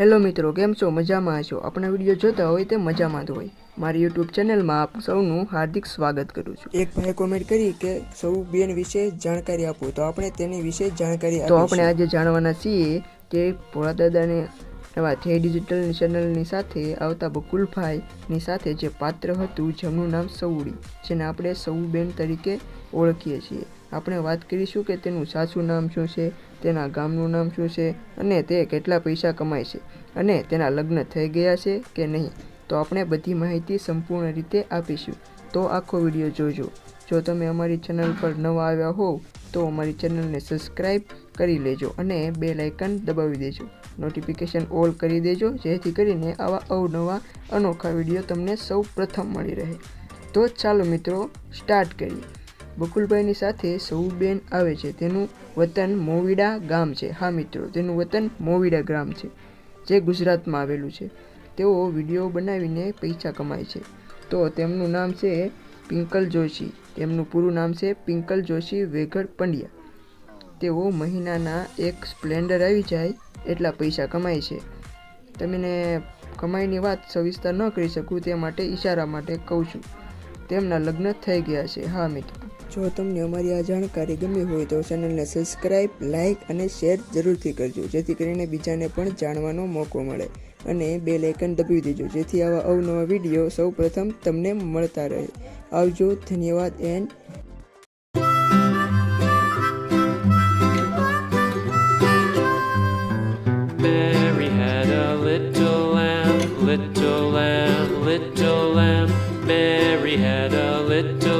Hello મિત્રો કેમ છો? મજામાં છો? આપણા વીડિયો જોતા હોય તે મજામાં જ હોય. મારી યુટ્યુબ ચેનલમાં આપ સૌનું હાર્દિક સ્વાગત કરું છું. એક ભાઈએ કોમેન્ટ કરી કે સૌ બેન વિશે જાણકારી આપો. તો આપણે તેની વિશે જાણકારી તો આપણે આજે જાણવાના છીએ કે ભોળા દાદાને એવા થે ડિજિટલ ચેનલની સાથે આવતા બકુલભાઈની સાથે જે પાત્ર હતું જેમનું નામ સૌડી જેને આપણે સૌબેન તરીકે ઓળખીએ છીએ. આપણે વાત કરીશું કે તેનું સાસુ નામ શું છે, તેના ગામનું નામ શું છે અને તે કેટલા પૈસા કમાય છે અને તેના લગ્ન થઈ ગયા છે કે નહીં. તો આપણે બધી માહિતી સંપૂર્ણ રીતે આપીશું. તો આખો વીડિયો જોજો. જો તમે અમારી ચેનલ પર નવા આવ્યા હોવ, તો અમારી ચેનલને સબસ્ક્રાઈબ કરી લેજો અને બે લાઇકન દબાવી દેજો. નોટિફિકેશન ઓલ કરી દેજો, જેથી કરીને આવા અવનવા અનોખા વીડિયો તમને સૌ પ્રથમ મળી રહે. તો ચાલો મિત્રો, સ્ટાર્ટ કરીએ. બકુલભાઈની સાથે સૌબેન આવે છે. તેનું વતન મોવીડા ગામ છે. હા મિત્રો, તેનું વતન મોવીડા ગામ છે, જે ગુજરાતમાં આવેલું છે. તેઓ વીડિયો બનાવીને પૈસા કમાય છે. તો તેમનું નામ છે પિંકલ જોશી. તેમનું પૂરું નામ છે પિંકલ જોશી વેઘડ પંડ્યા. તેઓ મહિનાના એક સ્પ્લેન્ડર આવી જાય એટલા પૈસા કમાય છે. તમને કમાઈની વાત સવિસ્તાર ન કરી શકું તે માટે ઈશારા માટે કહું છું. તેમના લગ્ન થઈ ગયા છે. હા મિત્રો. જો તમને અમારી આ જાણકારી ગમી હોય તો ચેનલને સબસ્ક્રાઈબ લાઇક અને શેર જરૂરથી કરજો જેથી કરીને બીજાને પણ જાણવાનો મોકો મળે. અને બે લેકન દબાવી દેજો જેથી આવા અવનવા વીડિયો સૌ પ્રથમ તમને મળતા રહે. આવજો ધન્યવાદ and Little lamb, little lamb, Mary had a little